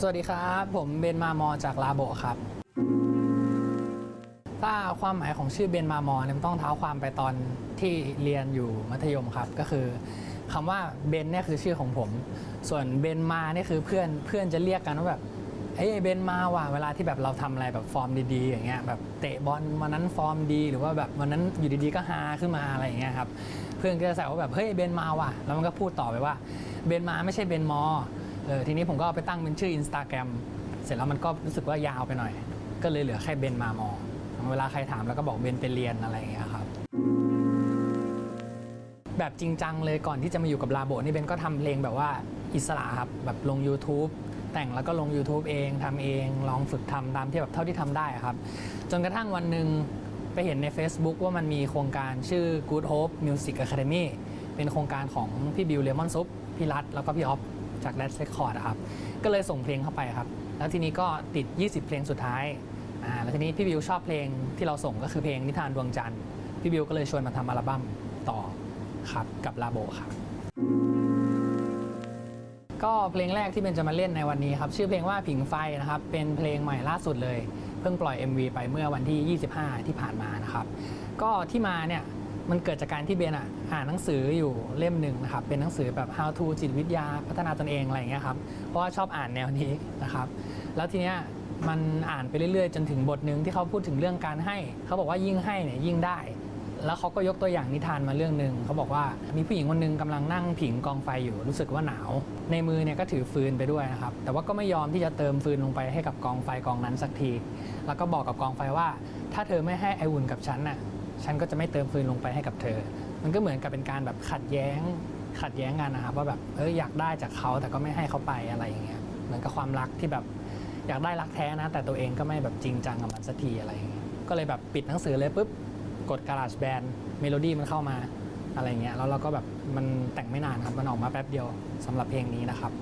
สวัสดีครับ ผมเบนมามอจากลาโบครับ ถ้าความหมายของชื่อเบนมามอเนี่ยต้องเท้าความไปตอนที่เรียนอยู่มัธยมครับ ก็คือคำว่าเบนเนี่ยคือชื่อของผม ส่วนเบนมาเนี่ยคือเพื่อนเพื่อนจะเรียกกันว่าแบบเฮ้ยเบนมาว่ะเวลาที่แบบเราทำอะไรแบบฟอร์มดีๆอย่างเงี้ยแบบเตะบอลวันนั้นฟอร์มดีหรือว่าแบบวันนั้นอยู่ดีๆก็ฮาขึ้นมาอะไรอย่างเงี้ยครับเพื่อนก็จะแซวว่าแบบเฮ้ยเบนมาว่ะแล้วมันก็พูดต่อไปว่าเบนมาไม่ใช่เบนมอ เออทีนี้ผมก็เอาไปตั้งเป็นชื่อ Instagram เสร็จแล้วมันก็รู้สึกว่ายาวไปหน่อย ก็เลยเหลือแค่เบนมามอ เวลาใครถามแล้วก็บอกเบนไปเรียนอะไรอย่างเงี้ยครับ แบบจริงจังเลยก่อนที่จะมาอยู่กับลาโบนี่เบนก็ทำเพลงแบบว่าอิสระครับแบบลง YouTube แต่งแล้วก็ลง YouTube เองทำเองลองฝึกทำตามที่แบบเท่าที่ทำได้ครับ จนกระทั่งวันหนึ่งไปเห็นใน Facebook ว่ามันมีโครงการชื่อ Good Hope Music Academy เป็นโครงการของพี่บิวเลมอนซุปพี่รัฐแล้วก็พี่ออฟ จาก d ด s Record อะครับ ก็เลยส่งเพลงเข้าไปครับ แล้วทีนี้ก็ติด 20 เพลงสุดท้ายอ่าแล้วทีนี้พี่บิวชอบเพลงที่เราส่งก็คือเพลงนิทานดวงจันทร์พี่บิวก็เลยชวนมาทำอัลบั้มต่อครับกับลาโบครับ ก็เพลงแรกที่เบนจะมาเล่นในวันนี้ครับ ชื่อเพลงว่าผิงไฟนะครับ เป็นเพลงใหม่ล่าสุดเลย เพิ่งปล่อย MV ไปเมื่อวันที่ 25 ที่ผ่านมานะครับ ก็ที่มาเนี่ย มันเกิดจากการที่เบนอะอ่านหนังสืออยู่เล่มหนึ่งนะครับเป็นหนังสือแบบ how to จิตวิทยาพัฒนาตนเองอะไรอย่างเงี้ยครับเพราะว่าชอบอ่านแนวนี้นะครับ แล้วทีเนี้ยมันอ่านไปเรื่อยๆ จนถึงบทหนึ่งที่เขาพูดถึงเรื่องการให้ เขาบอกว่ายิ่งให้เนี่ยยิ่งได้ แล้วเขาก็ยกตัวอย่างนิทานมาเรื่องหนึ่งเขาบอกว่ามีผู้หญิงคนหนึ่งกำลังนั่งผิงกองไฟอยู่รู้สึกว่าหนาว ในมือเนี่ยก็ถือฟืนไปด้วยนะครับแต่ว่าก็ไม่ยอมที่จะเติมฟืนลงไปให้กับกองไฟกองนั้นสักที แล้วก็บอกกับกองไฟว่า ถ้าเธอไม่ให้ไออุ่นกับฉันน่ะ ฉันก็จะไม่เติมฟืนลงไปให้กับเธอ มันก็เหมือนกับเป็นการแบบขัดแย้ง ขัดแย้งกันนะครับว่าแบบเอออยากได้จากเขาแต่ก็ไม่ให้เขาไปอะไรอย่างเงี้ยเหมือนกับความรักที่แบบอยากได้รักแท้นะ แต่ตัวเองก็ไม่แบบจริงจังกับมันสักทีอะไรอย่างเงี้ยก็เลยแบบปิดหนังสือเลยปุ๊บกดการา g แบนเมโลดี้มันเข้ามาอะไรเงี้ยแล้วเราก็แบบมันแต่งไม่นานครับมันออกมาแป๊บเดียวสำหรับเพลงนี้นะครับ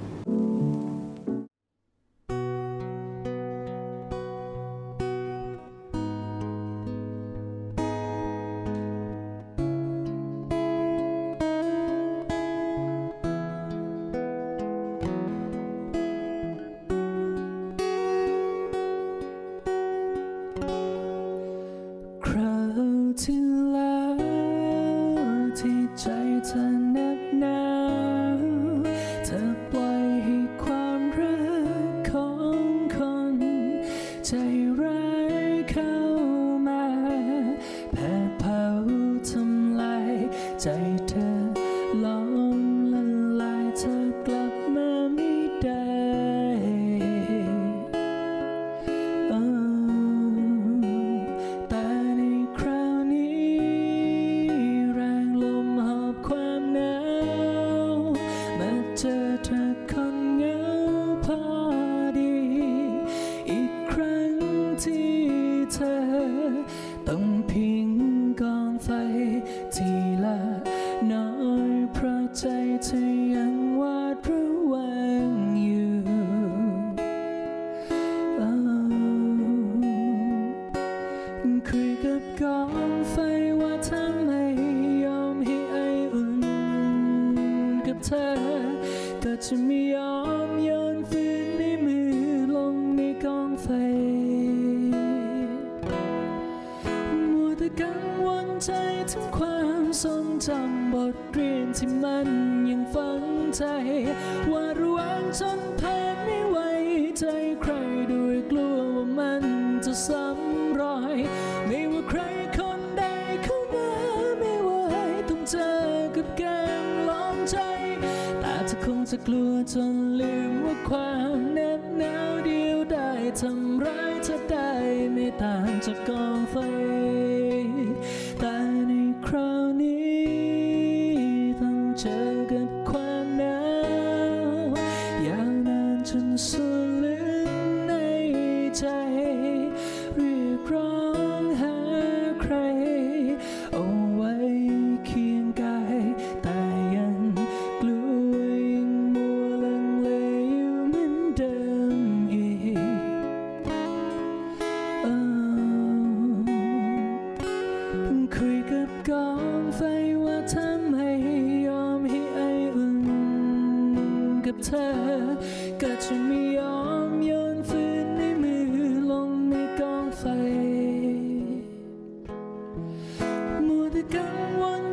กลัวจนลืมว่าความแน่นหนาวเดียวได้ทำร้ายเธอได้ไม่ต่างจากก่อน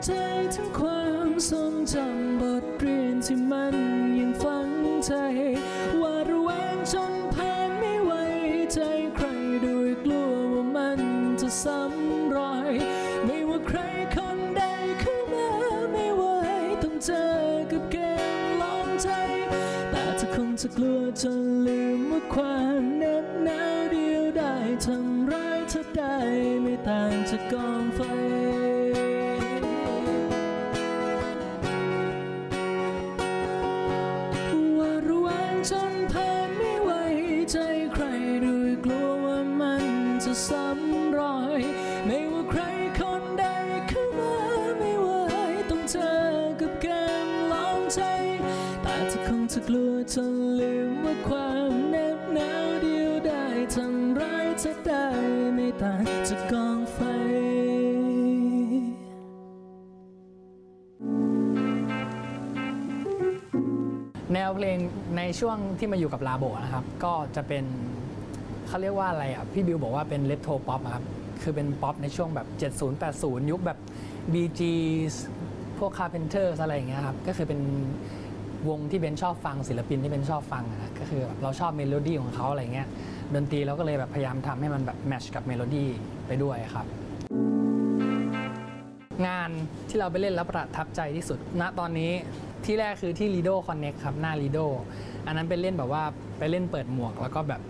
ใจทั้งความทรงจำบทเรียนที่มันยังฝังใจ ความเหน็บหนาวเดียวได้ทำร้ายเธอได้ไม่ต่างจากกองไฟแนวเพลงในช่วงที่มาอยู่กับลาโบนะครับ ก็จะเป็นเขาเรียกว่าอะไรอะ พี่บิวบอกว่าเป็นเล t โทป๊อปครับ คือเป็นป๊อปในช่วงแบบ 70 80 ยุคแบบ BG พวก Carpenters อะไรอย่างเงี้ยครับ ก็คือเป็น วงที่เบนชอบฟังศิลปินที่เบนชอบฟังอะก็คือแบบเราชอบเมโลดี้ของเขาอะไรเงี้ยดนตรีเราก็เลยแบบพยายามทำให้มันแบบแมชกับเมโลดี้ไปด้วยครับ งานที่เราไปเล่นแล้วประทับใจที่สุด ณตอนนี้ที่แรกคือที่ Lido Connect ครับ หน้า Lido อันนั้นเป็นเล่นแบบว่าไปเล่นเปิดหมวก แล้วก็แบบ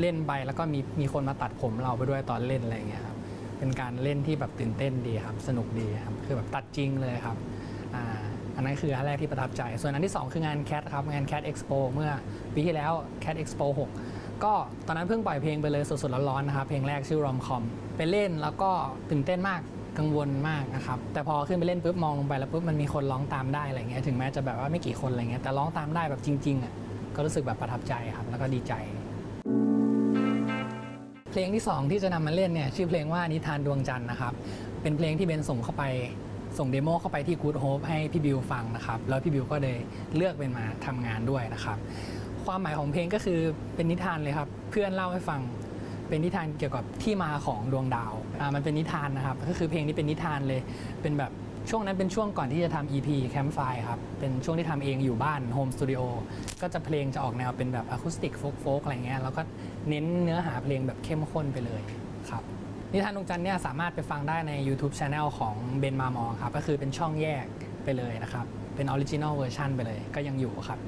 เล่นไปแล้วก็มีมีคนมาตัดผมเราไปด้วยตอนเล่นอะไรเงี้ยครับเป็นการเล่นที่แบบตื่นเต้นดีครับ สนุกดีครับ คือแบบตัดจริงเลยครับอ่า อันนั้นคืออันแรกที่ประทับใจ ส่วนอันที่ 2 คืองาน Cat ครับ งาน Cat Expo เมื่อปีที่แล้ว Cat Expo 6ก็ตอนนั้นเพิ่งปล่อยเพลงไปเลยสดๆร้อนๆนะครับ เพลงแรกชื่อ Rom Com ไปเล่นแล้วก็ตื่นเต้นมากกังวลมากนะครับ แต่พอขึ้นไปเล่นปุ๊บมองลงไปแล้วปุ๊บมันมีคนร้องตามได้อะไรเงี้ยถึงแม้จะแบบว่าไม่กี่คนอะไรเงี้ยแต่ร้องตามได้แบบจริงๆอะก็รู้สึกแบบประทับใจครับแล้วก็ดีใจ เพลงที่ 2 ที่จะนำมาเล่นเนี่ยชื่อเพลงว่านิทานดวงจันทร์นะครับเป็นเพลงที่เบนส่งเข้าไป ส่งเดโมเข้าไปที่ Good Hope ให้พี่บิวฟังนะครับ แล้วพี่บิวก็เลยเลือกเป็นมาทำงานด้วยนะครับ ความหมายของเพลงก็คือเป็นนิทานเลยครับ เพื่อนเล่าให้ฟังเป็นนิทานเกี่ยวกับที่มาของดวงดาวอ่ามันเป็นนิทานนะครับ ก็คือเพลงนี้เป็นนิทานเลย เป็นแบบช่วงนั้นเป็นช่วงก่อนที่จะทำ EP Campfire ครับ เป็นช่วงที่ทำเองอยู่บ้านโฮมสตูดิโอ ก็จะเพลงจะออกแนวเป็นแบบอะคูสติกโฟกโฟกอะไรเงี้ย แล้วก็เน้นเนื้อหาเพลงแบบเข้มข้นไปเลยครับ นิทานดวงจันทร์เนี่ยสามารถไปฟังได้ใน YouTube Channel ของเบนมามอครับก็คือเป็นช่องแยกไปเลยนะครับ เป็นออริจินอลเวอร์ชันไปเลยก็ยังอยู่ครับ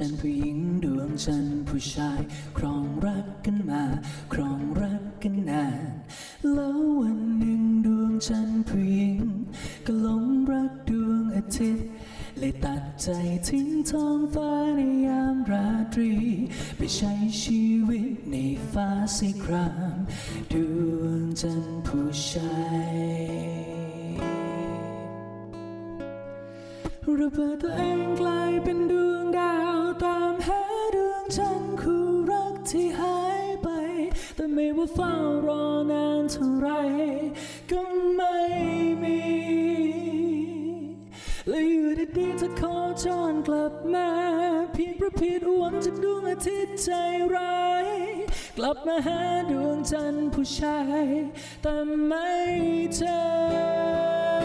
มีดวงจันผู้หญิงดวงจันผู้ชาย ครองรักกันมา ครองรักกันนาน แล้ววันหนึ่งดวงจันผู้หญิงก็หลงรักดวงอาทิตย์เลยตัดใจทิ้งท้องฟ้าในยามราตรี ไปใช้ชีวิตในฟ้าสีครามดวงจันทร์ผู้ชายระเบิดตัวเองกลายเป็นดวงดาว ตามหาดวงจันทร์คู่รักที่หายไป แต่ไม่ว่าเฝ้ารอนานเท่าไรก็ไม่มี และอยู่ดีๆจะขอจรกลับมาเพียงเพราะผิดหวังจากดวงอาทิตย์ใจร้าย กลับมาหาดวงจันทร์ผู้ชาย แต่ไม่เจอ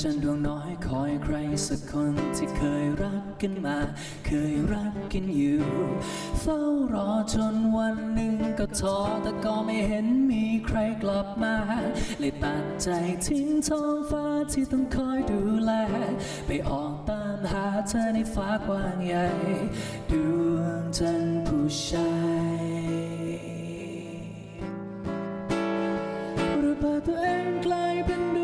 จันทร์ดวงน้อยคอยใครสักคนที่เคยรักกันมา เคยรักกันอยู่ เฝ้ารอจนวันหนึ่งก็ท้อแต่ก็ไม่เห็นมีใครกลับมาเลยตัดใจทิ้งท้องฟ้าที่ต้องคอยดูแล ไปออกตามหาเธอในฟ้ากว้างใหญ่ดวงจันทร์ผู้ชายระเบิดตัวเองกลายเป็นด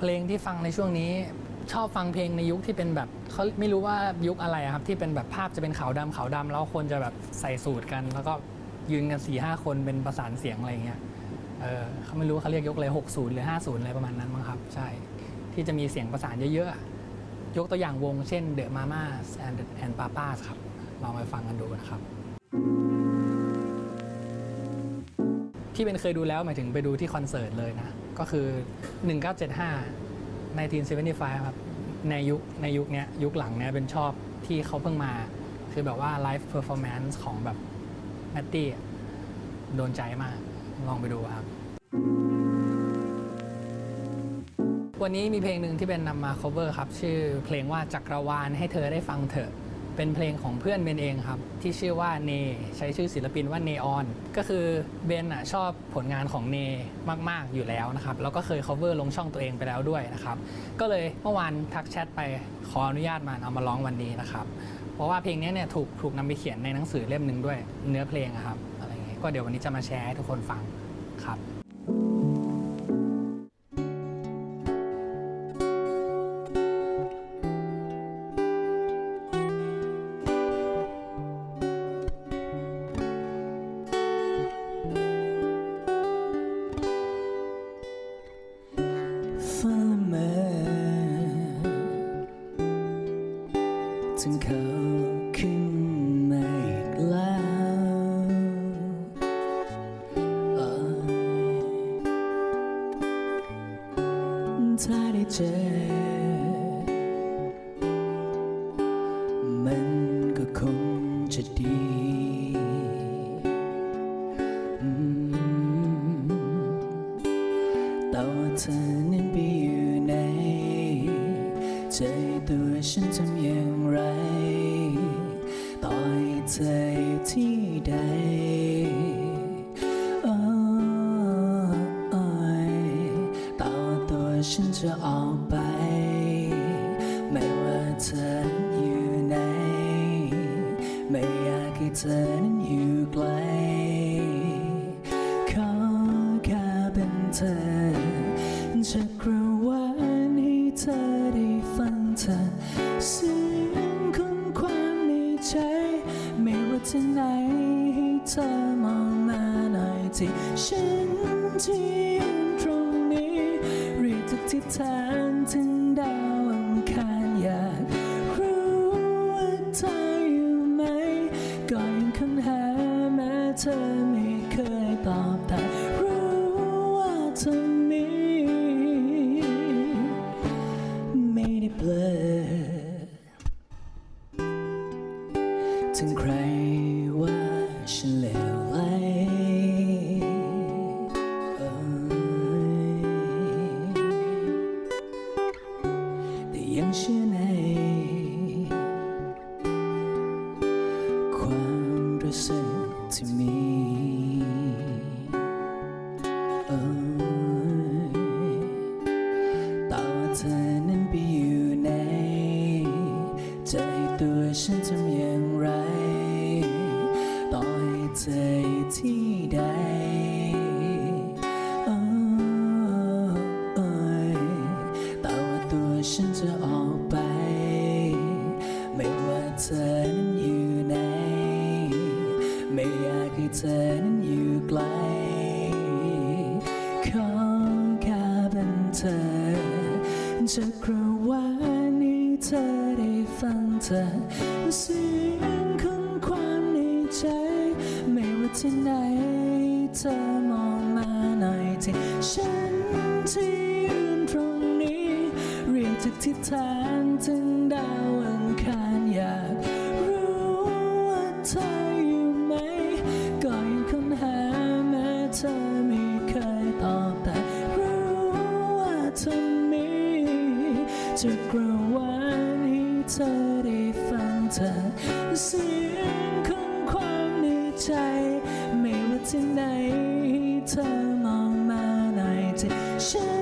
เพลงที่ฟังในช่วงนี้ชอบฟังเพลงในยุคที่เป็นแบบเขาไม่รู้ว่ายุคอะไรอะครับที่เป็นแบบภาพจะเป็นขาวดำขาวดำแล้วคนจะแบบใส่สูตรกัน แล้วก็ยืนกัน4ี่ห้าคนเป็นประสานเสียงอะไรอย่างเงี้ยเออเขาไม่รู้เขาเรียกยกอะไร60 หรือ 50 อะไรประมาณนั้นมั้งครับ ใช่ ที่จะมีเสียงประสานเยอะๆ ยกตัวอย่างวงเช่น The Mamas and and Papas ครับลองไปฟังกันดูนะครับ ที่เป็นเคยดูแล้วหมายถึงไปดูที่คอนเสิร์ตเลยนะ ก็คือ 1975 1975 ครับ ในยุคในยุคเนี้ยยุคหลังเนี้ยเป็นชอบที่เขาเพิ่งมา คือแบบว่าไลฟ์เพอร์ฟอร์แมนซ์ของแบบแมตตี้โดนใจมาก ลองไปดูครับ วันนี้มีเพลงหนึ่งที่เป็นนำมา cover ครับ ชื่อเพลงว่าจักรวาลให้เธอได้ฟังเถอะ เป็นเพลงของเพื่อนเบนเองครับ ที่ชื่อว่าเน ใช้ชื่อศิลปินว่าเนออน ก็คือเบนอะชอบผลงานของเนมาก ๆ อยู่แล้วนะครับ แล้วก็เคย cover ลงช่องตัวเองไปแล้วด้วยนะครับ ก็เลยเมื่อวานทักแชทไปขออนุญาตมาเอามาร้องวันนี้นะครับ เพราะว่าเพลงนี้เนี่ยถูกถูกนำไปเขียนในหนังสือเล่มหนึ่งด้วยเนื้อเพลงอะครับอะไรเงี้ยก็เดี๋ยววันนี้จะมาแชร์ให้ทุกคนฟังครับ เจมันก็คงจะดีอืมแต่ว่าเธอนั้นไปอยู่ไหนใจตัวฉันทำอย่างไร ต่อให้เธออยู่ที่ใด ฉันจะออกไป ไม่ว่าเธออยู่ไหน ไม่อยากให้เธอนั้นอยู่ไกล ขอแค่เป็นเธอจักระวาลให้เธอได้ฟังเธอเสียงของความในใจ ไม่ว่าที่ไหนให้เธอมองมาหน่อยที่ฉัน รี จะกระวานให้เธอได้ฟังเธอเสียงของความในใจ ไม่ว่าที่ไหนเธอมองมาหน่อยที่ฉันที่ยืนตรงนี้ เรียกจากทิศทาง เธอได้ฟังเธอเสียงของความในใจ ไม่ว่าที่ไหนเธอมองมาหน่อยที่ฉัน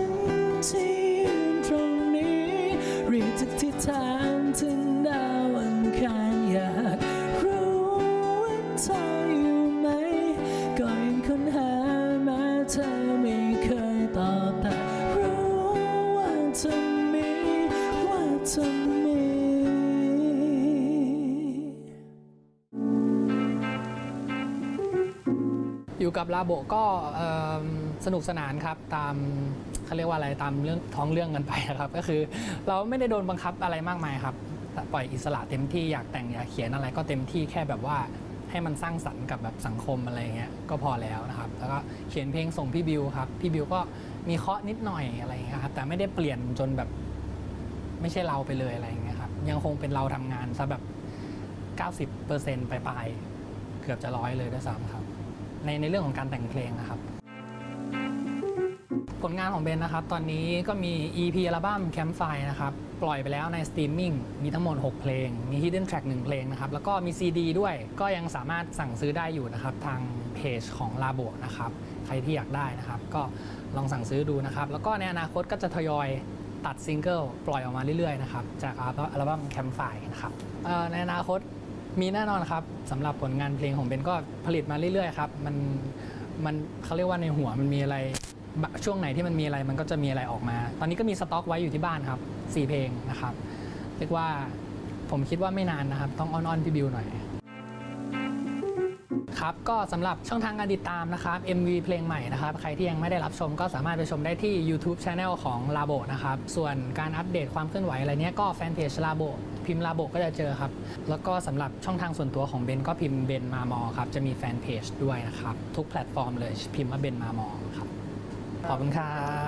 อยู่กับลาโบก็สนุกสนานครับตามเขาเรียกว่าอะไรตามเรื่องท้องเรื่องกันไปนะครับ ก็คือเราไม่ได้โดนบังคับอะไรมากมายครับ ปล่อยอิสระเต็มที่อยากแต่งอยากเขียนอะไรก็เต็มที่แค่แบบว่าให้มันสร้างสรรค์กับแบบสังคมอะไรเงี้ยก็พอแล้วนะครับแล้วก็เขียนเพลงส่งพี่บิวครับพี่บิวก็มีเคาะนิดหน่อยอะไรเงี้ยครับแต่ไม่ได้เปลี่ยนจนแบบไม่ใช่เราไปเลยอะไรเงี้ยครับยังคงเป็นเราทำงานซะแบบ 90%ไปลายๆเกือบจะร้อยเลยด้วยซ้ำครับ ในในเรื่องของการแต่งเพลงนะครับ ผลงานของเบนนะครับ ตอนนี้ก็มี EP อัลบั้ม Campfire นะครับ ปล่อยไปแล้วในสตรีมมิ่งมีทั้งหมด 6 เพลง มี Hidden Track 1 เพลงนะครับ แล้วก็มี CD ด้วยก็ยังสามารถสั่งซื้อได้อยู่นะครับ ทางเพจของ l a b o นะครับ ใครที่อยากได้นะครับ ก็ลองสั่งซื้อดูนะครับ แล้วก็ในอนาคตก็จะทยอยตัดซิงเกิลปล่อยออกมาเรื่อยๆนะครับ จากอัลบั้ม Campfire นะครับในอนาคต มีแน่นอนครับสำหรับผลงานเพลงของเบนก็ผลิตมาเรื่อยๆครับมันมันเขาเรียกว่าในหัวมันมีอะไรช่วงไหนที่มันมีอะไรมันก็จะมีอะไรออกมา ตอนนี้ก็มีสต็อกไว้อยู่ที่บ้านครับสี่เพลงนะครับเรียกว่าผมคิดว่าไม่นานนะครับ ต้องอ้อนๆพี่บิวหน่อยครับก็สำหรับช่องทางการติดตามนะครับ MV เพลงใหม่นะครับ ใครที่ยังไม่ได้รับชมก็สามารถไปชมได้ที่ YouTube Channel ของ l a b o นะครับ ส่วนการอัปเดตความเคลื่อนไหวอะไรเนี้ยก็แฟนเพจ l a b o พิมพ์ลาโบก็จะเจอครับ แล้วก็สำหรับช่องทางส่วนตัวของเบนก็พิมพ์เบนมามอครับ จะมีแฟนเพจด้วยนะครับ ทุกแพลตฟอร์มเลยพิมพ์ว่าเบนมามอครับ ขอบคุณครับ